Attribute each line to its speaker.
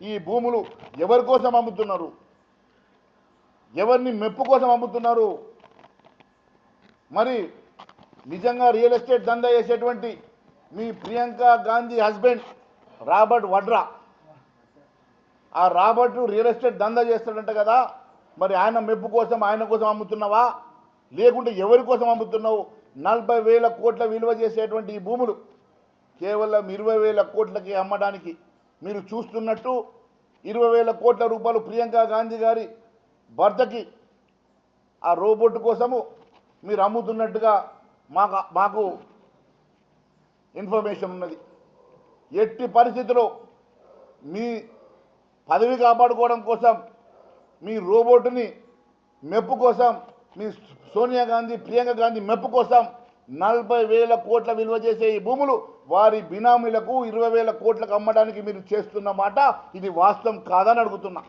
Speaker 1: ఈ భూములు ఎవరి కోసం అమ్ముతున్నారు? ఎవరిని మెప్పు కోసం అమ్ముతున్నారు? మరి నిజంగా రియల్ ఎస్టేట్ దందా చేసేటువంటి మీ ప్రియాంక గాంధీ హస్బెండ్ రాబర్ట్ వడ్రా ఆ రాబర్ట్ రియల్ ఎస్టేట్ దందా చేస్తాడంట కదా మరి ఆయన మెప్పు కోసం ఆయన కోసం అమ్ముతున్నావా? లేకుంటే ఎవరి కోసం అమ్ముతున్నావు? నలభై వేల కోట్ల విలువ చేసేటువంటి ఈ భూములు కేవలం ఇరవై వేల కోట్లకి అమ్మడానికి మీరు చూస్తున్నట్టు ఇరవై వేల కోట్ల రూపాయలు ప్రియాంక గాంధీ గారి భర్తకి ఆ రోబోట్ కోసము మీరు అమ్ముతున్నట్టుగా మాకు మాకు ఇన్ఫర్మేషన్ ఉన్నది. ఎట్టి పరిస్థితిలో మీ పదవి కాపాడుకోవడం కోసం మీ రోబోట్ని మెప్పు కోసం మీ సోనియా గాంధీ ప్రియాంక గాంధీ మెప్పు కోసం నలభై వేల కోట్ల విలువ చేసే ఈ భూములు వారి బినామీలకు ఇరవై వేల కోట్లకు అమ్మడానికి మీరు చేస్తున్న మాట ఇది వాస్తవం కాదని అడుగుతున్నా.